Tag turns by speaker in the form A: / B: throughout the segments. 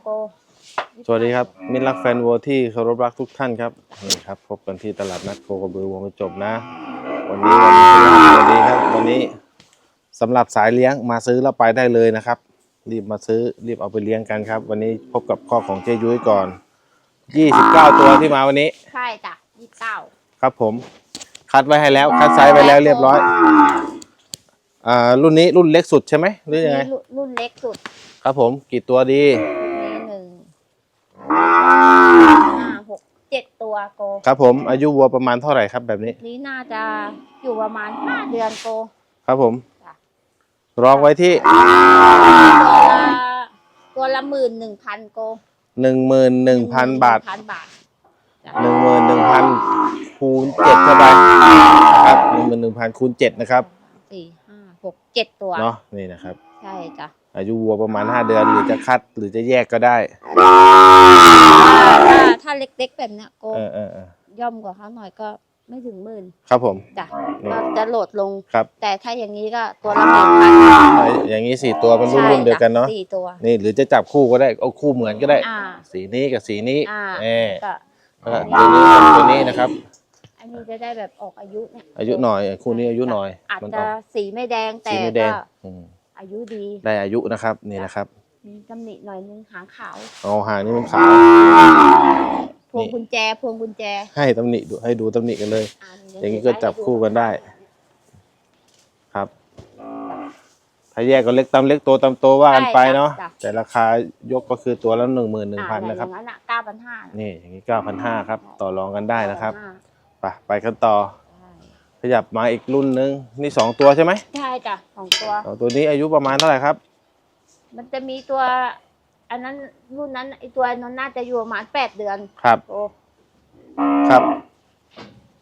A: โก
B: สวัสดีครับมิตรรักแฟนวัวที่เคารพรักทุกท่านครับนี่ครับพบกันที่ตลาดนัดโคกระบือวัวไม่จบนะ วันนี้วันพฤหัสบดีครับวันนี้สำหรับสายเลี้ยงมาซื้อแล้วไปได้เลยนะครับ รีบมาซื้อรีบเอาไปเลี้ยงกันครับ วันนี้พบกับข้อของเจยุ้ยก่อน29ตัวที่มาวันนี้
A: ใช่จ้ะยี่สิบเก้า
B: ครับผม คัดไว้ให้แล้วคัดไซส์ไว้แล้วเรียบร้อยอ่ารุ่นนี้รุ่นเล็กสุดใช่ไหมหรือยังไง
A: นี่รุ่นเล็กสุด
B: ครับผมกี่ตัวดี
A: รุ่นนี้หนึ่งห้าหก เจ็ดตัวโก
B: ครับผมอายุวัวประมาณเท่าไหร่ครับแบบนี้
A: นี้น่าจะอยู่ประมาณห้าเดือนโก
B: ครับผม
A: จ้ะ
B: รองไว้ที่
A: ตัวละตัวละหมื่นหนึ่งพันโก
B: หนึ่งหมื่นหนึ่งพันบาท
A: พันบาทจ้ะ
B: หนึ่งหมื่นหนึ่งพันคูณเจ็ดเข้าไปนะครับหนึ่งหมื่นหนึ่งพันคูณเจ็ดนะครับ
A: สี่ห้าหกเจ็ดตัว
B: เนาะนี่นะครับ
A: ใช่จ้ะ
B: อายุวัวประมาณห้าเดือนหรือจะคัดหรือจะแยกก็ได้
A: ถ้าถ้าเล็กๆแบบเนี้ยโก
B: เออเออเออย่
A: อมกว่าเขาหน่อยก็ไม่ถึงหมื่น
B: ครับผม
A: จ้ะ
B: นี่
A: ก็จะโหลดลง
B: ครับ
A: แต่ถ้าอย่างนี้ก็ตัวละหมื่นพัน
B: อย่างนี้สี่ตัวมันรุ่นรุ่นเดียวกันเนาะ
A: สี่ตัว
B: นี่หรือจะจับคู่ก็ได้เอาคู่เหมือนก็ได้
A: อ่า
B: สีนี้กับสีนี้
A: อ่า
B: เออ
A: ก็
B: แล้วก็ตัวนี้กับตัวนี้นะครับ
A: อันนี้จะได้แบบออกอายุเนี่ย
B: อายุหน่อยคู่นี้อายุหน่อย
A: อาจ
B: มันอ
A: จะ
B: อก
A: สีไม่แดงแต่
B: สีไม่แด
A: ก็
B: งอืม
A: อายุดี
B: ได้อายุนะครับนี่นะครับ
A: มีตำหนิหน่อยนึงหางขาว
B: เอาหางนี่มันขาว
A: พวงกุญแจพวงกุญแจ
B: ให้ตำหนิดูให้ดูตำหนิกันเลย
A: อ่า
B: อย่างนี้ก็จับคู่กันได้ ครับ ถ้าแยกก็เล็กตามเล็กโตตามโตว่ากันไปเนาะแต่ราคายกก็คือตัวละหนึ่งหมื่นหนึ่งพัน
A: อ่า
B: นะครับ
A: อย่างนั้นอะเก้าพันห้า
B: นี่อย่างนี้เก้าพันห้าครับ ต่อรองกันได้นะครับ ไปไปกันต่อ ขยับมาอีกรุ่นนึงนี่สองตัวใช่ไหม
A: ใช่จ้ะของตัว
B: สองตัวนี้อายุประมาณเท่าไหร่ครับ
A: มันจะมีตัว อันนั้นรุ่นนั้นไอตัวนั้นน่าจะอยู่ประมาณแปดเดือน
B: ครับ
A: โอ้
B: ครับ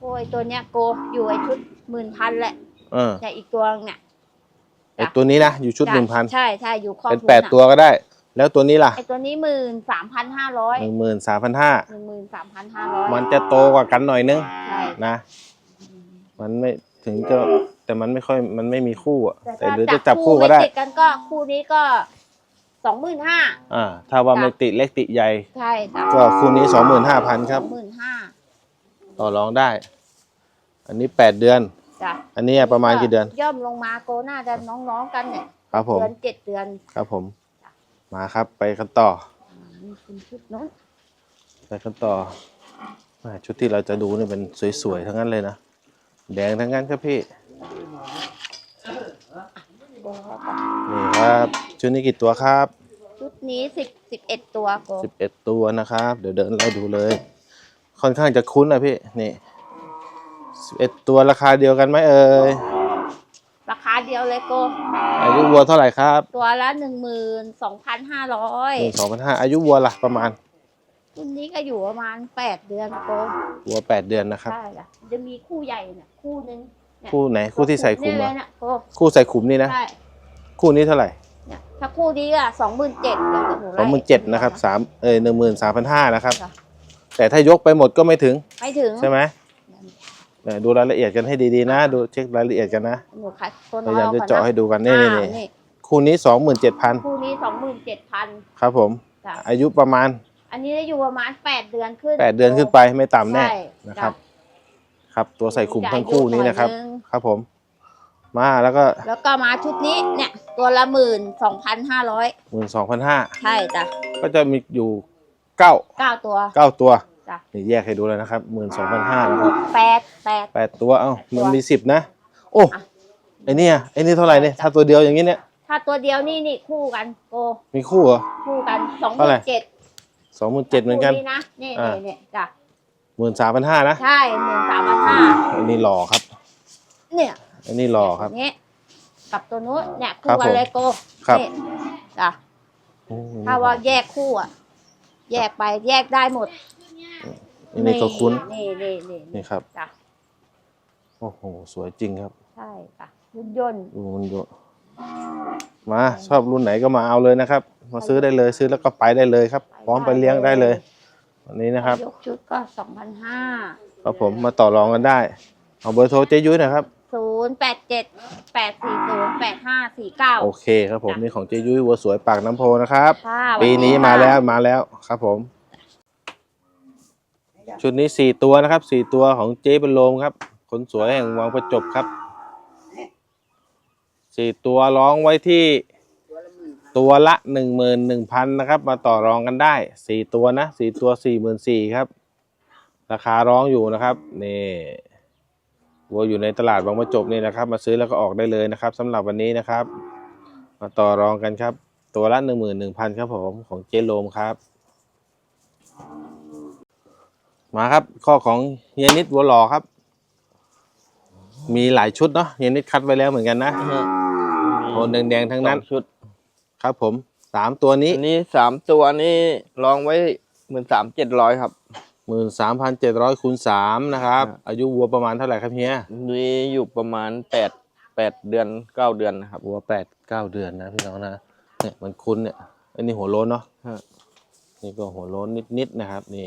A: โอ้ยตัวเนี้ยโกอยู่ไอชุดหมื่นพันแหละ
B: เออ
A: แต่อีกตัวเนี่ย
B: ไอตัวนี้นะอยู่ชุดหนึ่งพัน
A: ใช่ใช่อยู่ครอบ
B: เป็น
A: คลุม
B: แปด
A: น่ะ
B: ตัวก็ได้ แล้วตัวนี้ล่ะ
A: ไอตัวนี้หมื่นสามพันห้าร้อย
B: หนึ่งหมื่นสามพันห้า
A: หนึ่งหมื่นสามพันห้าร้อย
B: มันจะโตกว่ากันหน่อยนึง
A: ใช่
B: นะ มันไม่ถึงจะแต่มันไม่ค่อยมันไม่มีคู่อะ
A: แต่
B: แต่
A: ถ้า
B: หรือ
A: จั
B: จะ
A: บ
B: จับ
A: คู่
B: คู่ก็
A: ไม่
B: ได้
A: ติดกันก็คู่นี้ก็สองหมื่นห้า
B: อ่า ถ้าว่าไม่ติดเล็กติดใหญ่
A: ใช่จ้ะ
B: ก็คู่นี้สองหมื่นห้าพันครับ
A: หมื่นห้า
B: ต่อรองได้ อันนี้แปดเดือน
A: จ้ะ
B: อันนี้ประมาณกี่เดือน
A: ย่อมลงมาโกน่าจะน้องๆกันเนี่ย
B: ครับผม
A: เดือนเจ็ดเดือน
B: ครับผม มาครับไปกันต่อ
A: อ่านี่คุณชุดโน้น
B: ไปกันต่อแหม่ชุดที่เราจะดูนี่เป็นสวยๆ ทั้งนั้นเลยนะ แดงทั้งนั้นครับพี่
A: โกเขาก็
B: นี่ครับ ชุดนี้กี่ตัวครับ
A: ชุดนี้สิบสิบเอ็ดตัวโก
B: สิบเอ็ดตัวนะครับ เดี๋ยวเดินไล่ดูเลย ค่อนข้างจะคุ้นนะพี่ นี่สิบเอ็ดตัวราคาเดียวกันไหมเอ่ย
A: ราคาเดียวเลยโก
B: อายุวัวเท่าไหร่ครับ
A: ตัวละหนึ่งหมื่นสองพันห้าร้อย
B: หนึ่งสองพันห้าอายุวัวล่ะประมาณ
A: รุ่นนี้ก็อยู่ประมาณแปดเดือนโก
B: วัวแปดเดือนนะครับ
A: ใช่จ้ะจะมีคู่ใหญ่เนี่ยคู่หนึงเนี่ย
B: คู่ไหนคู่ที่ใส่ขุม
A: เนี่
B: อะ
A: ยเลยเนี่ยโก
B: คู่ใส่ขุมนี่นะ
A: ใช่
B: คู่นี้เท่าไหร่
A: เนี่ยถ้าคู่นี้อะสองหมื่นเจ็ดเดี๋ยวจะหนู
B: สองหมื่นเจ็ดนะครับสามเอ้ยหนึ่งหมื่นสามพันห้านะครับ
A: จ้ะ
B: แต่ถ้ายกไปหมดก็ไม่ถึง
A: ไม่ถึง
B: ใช่ไหมเนี่ยดูรายละเอียดกันให้ดีๆนะ ดูเช็ครายละเอียดกันนะ
A: หนูคัดตัว
B: พ
A: น้อย
B: ยายาม
A: ออก
B: จะ
A: ก่อน
B: เจาะให้
A: นะ
B: ดูกันนี่นี่
A: อ่า
B: นี่
A: นี่
B: คู่นี้สองหมื่นเจ็ดพัน
A: คู่นี้สองหมื่นเจ็ดพัน
B: ครับผม
A: จ้ะ
B: อายุประมาณ
A: อันนี้จะอยู่ประมาณแปดเดือนขึ้น
B: แปดเดือนขึ้นไปไม่ต่ำแน่
A: ใช่
B: นะครับ
A: จ้
B: ครับ ตัวใส่ขุมทั้งคู่นี้นะครับ
A: ใหญ่อยู่หอยง
B: ครับผม มาแล้วก็
A: แล้วก็มาชุดนี้เนี่ย ตัวละหมื่นสองพันห้าร้อย
B: หมื่นสองพันห้า
A: ใช่จ้ะ
B: ก็จะมีอยู่เก้า
A: เก้าตัว
B: เก้าตัว
A: จ้ะ
B: นี่แยกให้ดูเลยนะครับหมื่นสองพันห้า
A: หกแปดแปด
B: แปดตัวเอ้า
A: แปดตัว
B: มันมีสิบนะ โอ้
A: อะ
B: ไอเนี่ยไอนี่เท่าไหร่เนี่ยถ้าตัวเดียวอย่างนี้เนี่ย
A: ถ้าตัวเดียวนี่นี่คู่กันโก
B: มีคู่เหรอ
A: คู่กันสองห
B: เท่าไหร่
A: มื่นเจ็ด
B: สองหมื่นเจ็ดเหมือนกัน
A: นะนี่
B: อ่า
A: นี่นี่จ้ะ
B: หมื่นสามพันห้านะ
A: ใช่หมื่นสามพันห้า
B: อันนี้หล่อครับ
A: เนี่ย
B: อันนี้หล่อครับ
A: นี้กับตัวนู้นเนี่ย
B: ครั
A: คู่
B: บ
A: กันเลยโก
B: ครับ
A: นี่จ้ะ
B: อืม
A: ถ้าว่าแยกคู่อะ แยกไปแยกได้หมด
B: อันนี้ก็คุ้น
A: นี่นี่นี่
B: นี่ครับ
A: จ้ะ
B: โอ้โห สวยจริงครับ
A: ใช่จ้ะรุ่นยนต์
B: ดูมันดูมา ชอบรุ่นไหนก็มาเอาเลยนะครับ มาซื้อได้เลยซื้อแล้วก็ไปได้เลยครับ พร้อมไปเลี้ยงได้เลยวันนี้นะครับ
A: ยกชุดก็สองพันห้า
B: ครับผมมาต่อรองกันได้เอาเบอร์โทรเจ๊ยุ้ยหนะครับ
A: ศศูนย์แปดเจ็ดแปดสี่ศูนย์แปดห้าสี่เก้า
B: โอเคครับผมนี่ของเจยุ้ยวัวสวยปากน้ำโพนะครับ
A: ค่ะ
B: ปีนี้
A: วั
B: มาแล้ว
A: ค่ะ
B: มาแล้วครับผม ชุดนี้สี่ตัวนะครับสี่ตัวของเจ๊เป็นโลมครับคนสวยแห่งวังประจบครับสี่ตัวร้องไว้ที่ ตัวละหนึ่งหมื่นหนึ่งพันนะครับ มาต่อรองกันได้สี่ตัวนะสี่ตัวสี่หมื่นสี่ครับ ราคาร้องอยู่นะครับนี่วัวอยู่ในตลาดบางประจบนี่นะครับ มาซื้อแล้วก็ออกได้เลยนะครับสำหรับวันนี้นะครับ มาต่อรองกันครับ ตัวละหนึ่งหมื่นหนึ่งพันครับผมของเจโลมครับ มาครับข้อของเฮียนิดวัวหล่อครับ มีหลายชุดเนาะเฮียนิดคัดไว้แล้วเหมือนกันนะโทนแดงๆทั้งนั้น
C: สอชุด
B: ครับผมสามตัวนี้
C: อันนี้สามตัวนี้ลองไว้หมื่นสามเจ็ดร้อยครับ
B: หมื่นสามพันเจ็ดร้อยคูณสามนะครับ
C: ครับ
B: อายุวัวประมาณเท่าไหร่ครับเฮีย
C: นี่อยู่ประมาณแปดแปดเดือนเก้าเดือนนะครับ
B: วัวแปดเก้าเดือนนะพี่น้องนะเนี่ยมันคุ้นเนี่ยอันนี้หัวโล้นเนาะ
C: ฮะ
B: นี่ก็หัวโล้นนิดๆนะครับ นี่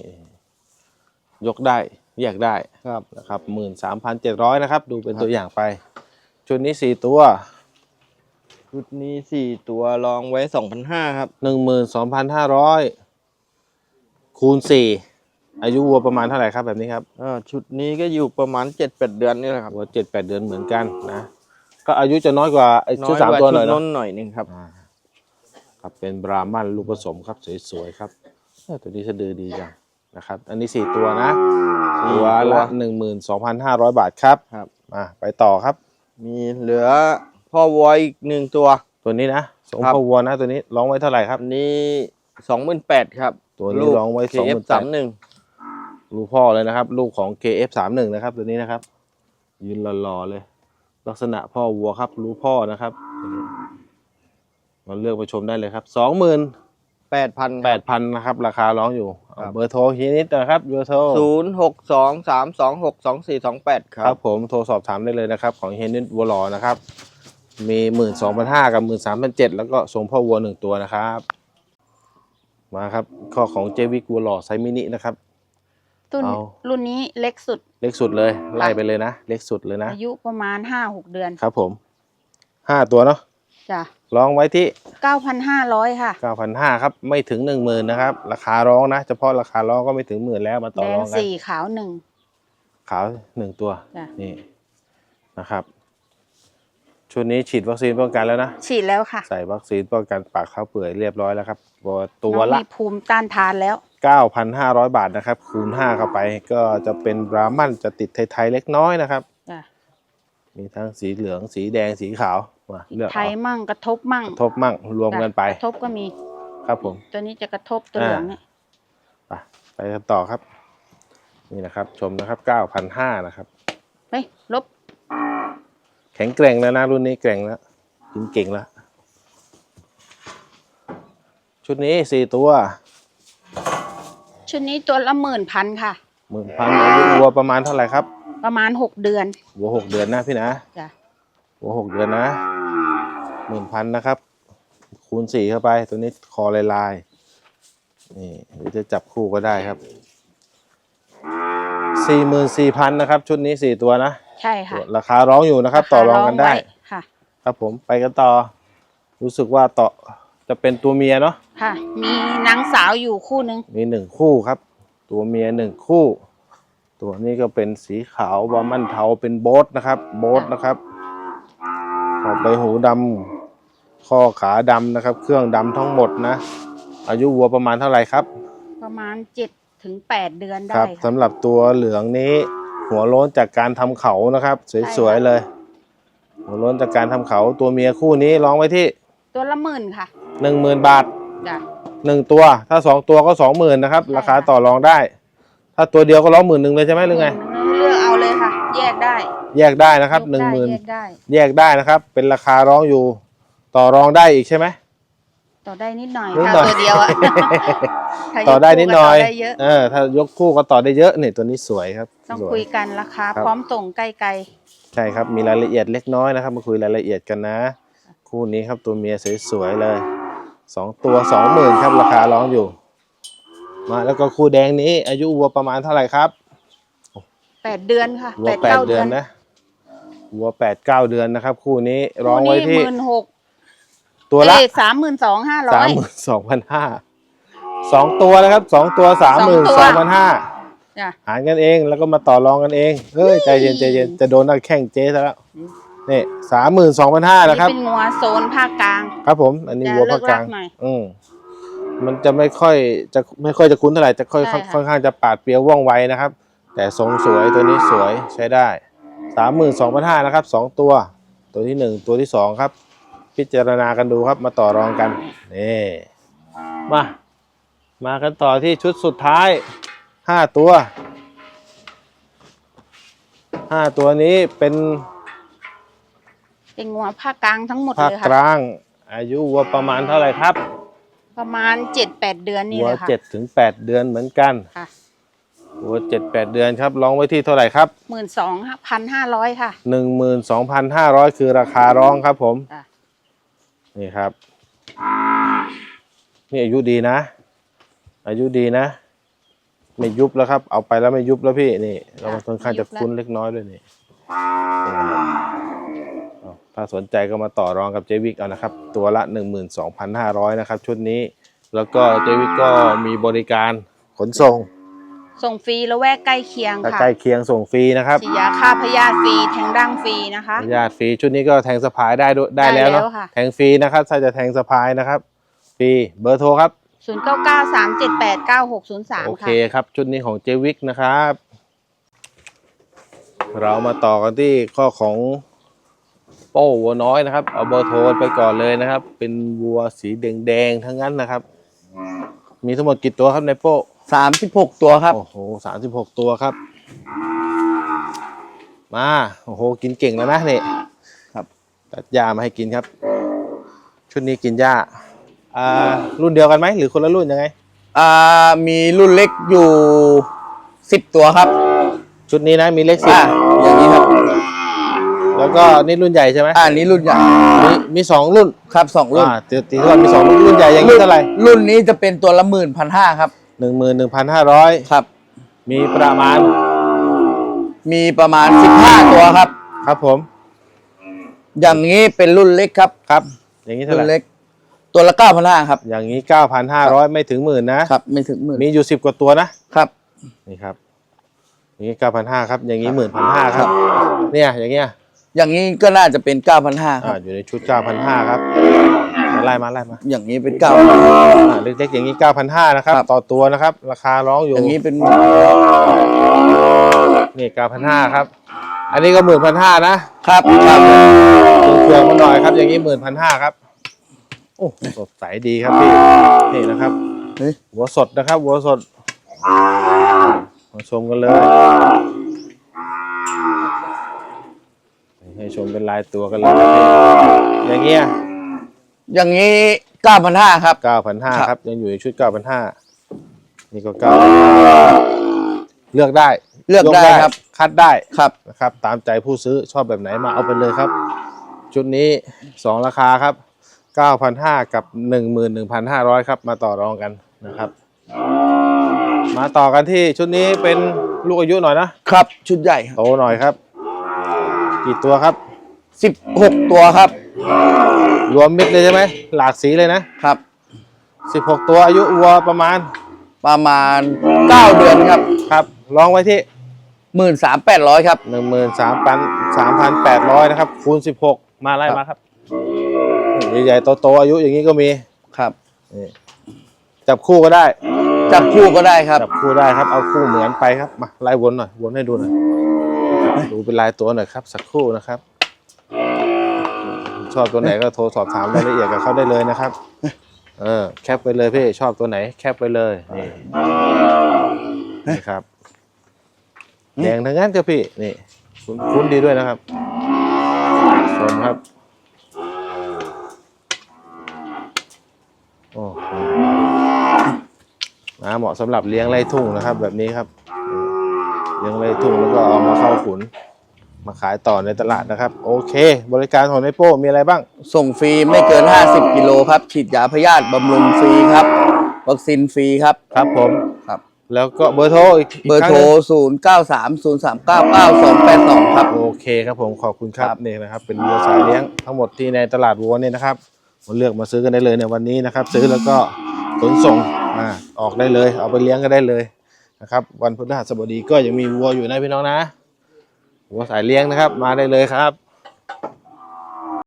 B: ยกได้แยกได้
C: ครับ
B: นะครับหมื่นสามพันเจ็ดร้อยนะครับ ดูเป็นตัวอย่างไป ชุดนี้สี่ตัว
C: ชุดนี้สี่ตัวลองไว้สองพันห้าครับ
B: หนึ่งหมื่นสองพันห้าร้อยคูณสี่อายุวัวประมาณเท่าไหร่ครับแบบนี้ครับ
C: อ่าชุดนี้ก็อยู่ประมาณเจ็ดแปดเดือนนี่แหละครับ
B: วัวเจ็ดแปดเดือนเหมือนกันนะ ก็อายุจะน้อยกว่าไอ้ชุดสาม
C: ก
B: ตัวหน่อย
C: ชุด
B: เนาะ
C: น้นหน่อยหนึ่งครับ
B: อ่าครับเป็นบราหมันลูกผสมครับสวยๆครับเอ้ยตัวนี้สะดือดีจังนะครับ อันนี้สี่ตัวนะ
C: สี่
B: ตัว
C: ตัว
B: ละหนึ่งหมื่นสองพันห้าร้อยบาทครับ
C: ครับ
B: มาไปต่อครับ
C: มีเหลือ พ่อวัวอีกหนึ่งตัว
B: ตัวนี้นะสง
C: ครับ
B: พวัวนะตัวนี้ร้องไว้เท่าไหร่ครับ
C: อันนี้สองหมื่นแปดครับ
B: ตัวนี้ร้องไว้
C: เคเอฟ
B: 28,000
C: สามหนึ่ง
B: ลูกพ่อเลยนะครับ ลูกของ KF31 นะครับ ตัวนี้นะครับ ยืนหล่อๆเลย ลักษณะพ่อวัวครับ รู้พ่อนะครับมาเลือกไปชมได้เลยครับสองหมื่น
C: แปดพัน
B: แปดพันนะครับ ราคาร้องอยู่เอา
C: ครับ
B: เบอร์โทรทีนิดนะครับเบอร์โทร
C: ศูนย์หกสองสามสองหกสองสี่สองแปดค
B: ค
C: รั
B: รับบผมโทรสอบถามได้เลยนะครับ ของเฮนิดวัวหล่อนะครับ มีหมื่นสองพันห้ากับหมื่นสามพันเจ็ดแล้วก็ส่งพ่อวัวหนึ่งตัวนะครับ มาครับข้อของเจวิกวัวหล่อไซส์มินินะครับ
D: รุ่น
B: เอา
D: รุ่นนี้เล็กสุด
B: เล็กสุดเลยไล่ไปเลยนะ เล็กสุดเลยนะ
D: อายุประมาณห้าหกเดือน
B: ครับผมห้าตัวเนาะ
D: จ้ะ
B: ร้องไว้ที่
D: เก้าพันห้าร้อยค่ะ
B: เก้าพันห้าครับไม่ถึงหนึ่งหมื่นนะครับ ราคาร้องนะ เฉพาะราคาร้องก็ไม่ถึงหมื่นแล้วมาต่อ
D: แด
B: รงองกัน
D: สี่ขาวหนึ่ง
B: ขาวหนึ่งตัว
D: จ้ะ
B: นี่นะครับ ชุดนี้ฉีดวัคซีนป้องกันแล้วนะ
D: ฉีดแล้วค่ะ
B: ใส่วัคซีนป้องกันปากเข้าเปื่อยเรียบร้อยแล้วครับตัวตัว
D: น้อง
B: ละ
D: มีภูมิต้านทานแล้ว
B: 9,500 บาทนะครับ คูณ 5 เข้าไปก็จะเป็นบราหมันจะติดไทยๆเล็กน้อยนะครับ
D: จ้ะ
B: มีทั้งสีเหลืองสีแดงสีขาวมาเลือก
D: ไทย
B: เอา
D: มั่งกระทบมั่ง
B: กระทบมั่งรวมกันไป
D: จ้ะกระทบก็มี
B: ครับผม
D: ตัวนี้จะกระทบตัวเหลืองเนี่ย
B: ไปไปกันต่อครับ นี่นะครับ ชมนะครับ 9,500นะครับ
D: เฮ้ยลบ
B: แข็งแกร่งแล้วนะรุ่นนี้แกร่งแล้วกินเก่งแล้ว ชุดนี้สี่ตัว
D: ชุดนี้ตัวละหมื่นพันค่ะ
B: หมื่นพันอายุวัวประมาณเท่าไหร่ครับ
D: ประมาณหกเดือน
B: วัวหกเดือนนะพี่นะ
D: จ้ะ
B: วัวหกเดือนนะหมื่นพันนะครับ คูณสี่เข้าไป ตัวนี้คอลายลายๆนี่หรือจะจับคู่ก็ได้ครับสี่หมื่นสี่พันนะครับ ชุดนี้สี่ตัวนะ
D: ใช่ค่ะ
B: ราคาร้องอยู่นะครับ ต่อรองกันได้า
D: คาว้ค่ะ
B: ครับผมไปกันต่อ รู้สึกว่าต่อจะเป็นตัวเมียเนาะ
D: ค่ะ มีนางสาวอยู่คู่หนึ่ง
B: มีหนึ่งคู่ครับ ตัวเมียหนึ่งคู่ ตัวนี้ก็เป็นสีขาวบามันเทาเป็นโบทนะครับ โบทนะครับขอบใบหูดำข้อขาดำนะครับ เครื่องดำทั้งหมดนะ อายุวัวประมาณเท่าไหร่ครับ
D: ประมาณเจ็ดถึงแปดเดือน
B: ค
D: ได้
B: รับ
D: ค่ะ
B: สำหรับตัวเหลืองนี้ หัวโล้นจากการทำเขานะครับ สวย
D: ใช่ค่ะ
B: ๆเลย หัวโล้นจากการทำเขาตัวเมียคู่นี้ร้องไว้ที่
D: ตัวละหมื่นค่ะ
B: หนึ่งหมื่นบาท
D: จ้ะ
B: หนึ่งตัว ถ้าสองตัวก็สองหมื่นนะครับ
D: ใช่
B: ราคา
D: ค่ะ
B: ต่อรองได้ ถ้าตัวเดียวก็ร้องหมื่นหนึ่งเลยใช่ไหมหรือไง
D: เลือกเอาเลยค่ะ แยกได้
B: แยกได้นะครับห
D: ย
B: นึ่ง
D: ก
B: ห
D: ได้
B: มื่น
D: แยกได้
B: แยกได้นะครับ เป็นราคาร้องอยู่ ต่อรองได้อีกใช่ไหม
D: ต่อได้นิดหน่อย
B: นิด
D: ถ้า
B: หน่อย
D: ตัวเดียวอะ ถ้ายก
B: ต่อได้นิดหน่อย
D: คู่ก็ต่อได้เยอะ
B: เออ ถ้ายกคู่ก็ต่อได้เยอะนี่ตัวนี้สวยครับ
D: ต้อง
B: สว
D: คุยกันราคา
B: ครับ
D: พร้อมส่งใกล้
B: ใช่ครับ มีรายละเอียดเล็กน้อยนะครับ มาคุยรายละเอียดกันนะ คู่นี้ครับตัวเมียสวยๆเลย สองตัวสองหมื่นครับราคาร้องอยู่ มาแล้วก็คู่แดงนี้ อายุวัวประมาณเท่าไหร่ครับ
D: ๆแปดเดือนค่ะ
B: วัวแปดเดือนนะวัวแปดเก้าเดือนนะครับ คู่นี้ร้องไว้
D: คู่
B: ที่
D: นี้หมื่นหก
B: ตัวละ
D: สามหมื่นสองห้าร้อ
B: สาม
D: ย
B: หมื่นสองพันห้าสองตัวนะครับสองตัวสามหมื่นสองพันห้า
D: จ้ะ
B: หารกันเองแล้วก็มาต่อรองกันเองเฮ้ยใจเย็นใจเย็นจะโดนนักแข่งเจ๊ซะแล้วนี่สามหมื่นสองพันห้า
D: นี่
B: นะครับ
D: เป็นงัวโซนภาคกลาง
B: ครับผม อันนี้
D: จะ
B: วัวภาคกลาง
D: เลิกลักหน่อย
B: อืมมันจะไม่ค่อยจะไม่ค่อยจะคุ้นเท่าไหร่จะค่อย
D: ใช่ค่ะ
B: ค่อนข้างจะปาดเปรียวว่องไวนะครับ แต่ทรงสวยตัวนี้สวยใช้ได้สามหมื่นสองพันห้านะครับสองตัว ตัวที่หนึ่งตัวที่สองครับ พิจารณากันดูครับมาต่อรองกันนี่มามากันต่อที่ชุดสุดท้ายห้าตัวห้าตัวนี้เป็น
D: เป็นงัวภาคกลางทั้งหมด
B: ภาค
D: เลย
B: ก
D: ค่ะ
B: ลาง อายุวัวประมาณเท่าไหร่ครับ
D: ประมาณเจ็ดแปดเดือนนี่
B: วัว
D: เลยค่ะ
B: เจ็ดถึงแปดเดือนเหมือนกัน
D: ค่ะ
B: วัวเจ็ดแปดเดือนครับร้องไว้ที่เท่าไหร่ครับ
D: หมื่นสองพันห้าร้อยค่ะ
B: หนึ่งหมื่นสองพันห้าร้อยคือราคาร้องครับผม
D: จ้ะ
B: นี่ครับ นี่อายุดีนะ อายุดีนะ ไม่ยุบแล้วครับ เอาไปแล้วไม่ยุบแล้วพี่นี่ เราค่อนข้างจะคุ้นเล็กน้อยด้วยนี่ถ้าสนใจก็มาต่อรองกับเจวิกเอานะครับ ตัวละ 12,500 นะครับ ชุดนี้ แล้วก็เจวิกก็มีบริการขนส่ง
D: ส่งฟรีแล้วแวกใกล้เคียง
B: ถ้า
D: ค่ะ
B: ใกล้เคียงส่งฟรีนะครับ
D: ฉีดยาฆ่าพยาธิฟรีแทงดั้งฟรีนะคะ
B: ญาติฟรีชุดนี้ก็แทงสะพายได้ด้วยได้
D: ได้
B: แล้วเนาะ
D: แล้วค่ะ
B: แทงฟรีนะครับ ถ้าจะแทงสะพายนะครับฟรีเบอร์โทรครับ
D: ศูนย์เก้าเก้าสามเจ็ดแปดเก้าหกศูนย์สาม
B: โอเค
D: ค่ะ
B: ครับ ชุดนี้ของเจวิกนะครับ เรามาต่อกันที่ข้อของโป้วัวน้อยนะครับ เอาเบอร์โทรไปก่อนเลยนะครับ เป็นวัวสีแดงๆทั้งนั้นนะครับ มีทั้งหมดกี่ตัวครับในโป้
C: สามสิบหกตัวครับ
B: โอ้โหสามสิบหกตัวครับ มา โอ้โห กินเก่งแล้วนะนี่
C: ครับ
B: ตัดหญ้ามาให้กินครับ ชุดนี้กินหญ้าอ่า รุ่นเดียวกันไหม หรือคนละรุ่นยังไง
C: อ่า มีรุ่นเล็กอยู่สิบตัวครับ
B: ชุดนี้นะมีเลขสิบ
C: อ่าอย่างนี้ครับ
B: แล้วก็นี่รุ่นใหญ่ใช่ไหม
C: อ่านี้รุ่นใหญ่
B: มีมีสองรุ่น
C: ครับสองรุ่น
B: อ่าตีตีว่ามีสองรุ่นรุ่นใหญ่อย่างนี้เท่าไหร่
C: รุ่นนี้จะเป็นตัวละหมื่นพันห้าครับ
B: หนึ่งหมื่นหนึ่งพันห้าร้อย
C: ครับ
B: มีประมาณ
C: มีประมาณสิบห้าตัวครับ
B: ครับผม
C: อย่างนี้เป็นรุ่นเล็กครับ
B: ครับ อย่างนี้เท่า
C: รุ่
B: ไห
C: น
B: ร่
C: เล็ก ตัวละเก้าพันห้าครับ
B: อย่างนี้เก้าพันห้าร้อยไม่ถึงหมื่นนะ ครับ
C: ไม่ถึงหมื่น
B: มีอยู่สิบกว่าตัวนะ
C: ครับ
B: นี่ครับ อย่างนี้เก้าพันห้าครับ อย่างนี้หมื่นพันห้าครับ เนี่ย อย่างเงี้ย
C: อย่างนี้ก็น่าจะเป็นเก้าพันห้าค
B: อ่า
C: รับ
B: อยู่ในชุดเก้าพันห้าครับมา ไล่มาไล่มา
C: อย่างนี้เป็นเก้า
B: อ่าเล็กๆอย่างนี้เก้าพันห้านะครับ
C: ครับ
B: ต่อตัวนะครับ ราคาร้องอยู่
C: อย่างนี้เป็น
B: นี่เก้าพันห้าครับ อันนี้ก็หมื่นพันห้านะ
C: ครับครับ
B: เครื่องๆมาหน่อยครับ อย่างนี้หมื่นพันห้าครับ โอ้สดใสดีครับพี่ นี่นะครับ
C: เฮ้ย
B: หัวสดนะครับ หัวสด มาชมกันเลย ให้ชมเป็นลายตัวกันเลยครับพี่อย่างเงี้ย
C: อย่างนี้เก้าพันห้าครับ
B: เก้าพันห้า
C: ครับ
B: ครับ ยังอยู่ในชุดเก้าพันห้านี่ก็เก้าเลือกได้
C: เลือกได้ครับ
B: คัดได้
C: ครับ
B: นะครับ ตามใจผู้ซื้อชอบแบบไหนมาเอาไปเลยครับ ชุดนี้สองราคาครับ9,500กับ11,500ครับมาต่อรองกันนะครับ มาต่อกันที่ชุดนี้เป็นลูกอายุหน่อยนะ
C: ครับ ชุดใหญ่
B: โตหน่อยครับ กี่ตัวครับ
C: สิบหกตัวครับ
B: รวมมิดเลยใช่ไหมหลากสีเลยนะ
C: ครับ
B: 16 ตัวอายุวัวประมาณ
C: ประมาณเก้าเดือนครับ
B: ครับลองไว้ที่
C: หมื่นสามแปดร้อยครับ
B: 13,3,800 นะครับ คูณ 16 มาไล่มาครับ ใหญ่ๆโตๆอายุอย่างนี้ก็มี
C: ครับ
B: นี่จับคู่ก็ได้
C: จับคู่ก็ได้ครับ
B: จับคู่ได้ครับ เอาคู่เหมือนไปครับ มาไล่วนหน่อย วนให้ดูหน่อย ดูเป็นลายตัวหน่อยครับ สักครู่นะครับ ชอบตัวไหนก็โทรสอบถามรายละเอียดกับเขาได้เลยนะครับ เออ แคปไปเลยพี่ชอบตัวไหน แคปไปเลยนี่นี่ครับแดงทั้งนั้นครับพี่นี่คุ้นคุ้นดีด้วยนะครับชมครับโอ้โหนะเหมาะสำหรับเลี้ยงไร่ทุ่งนะครับ แบบนี้ครับเลี้ยงไร่ทุ่งแล้วก็เอามาเข้าขุน มาขายต่อในตลาดนะครับ โอเค บริการของในโป้มีอะไรบ้าง
C: ส่งฟรีไม่เกิน 50 กิโลครับ ฉีดยาพยาธิบำรุงฟรีครับ วัคซีนฟรีครับ
B: ครับผม
C: ครับ
B: แล้วก็เบอร์โทรอีกอีก
C: เบอร์
B: ค
C: โทร
B: งหนึ่ง
C: ศูนย์เก้าสามศูนย์สามเก้าเก้าสองแปดสองครับ
B: โอเคครับผม ขอบคุณครับ
C: ครับ
B: นี่นะครับ เป็นวัวสายเลี้ยงทั้งหมดที่ในตลาดวัวเนี่ยนะครับมาเลือกมาซื้อกันได้เลยในวันนี้นะครับ ซื้อแล้วก็ขนส่งอ่าออกได้เลย เอาไปเลี้ยงก็ได้เลยนะครับ วันพฤหัสบดีก็ยังมีวัวอยู่นะพี่น้องนะ หัวสายเลี้ยงนะครับ มาได้เลยครับ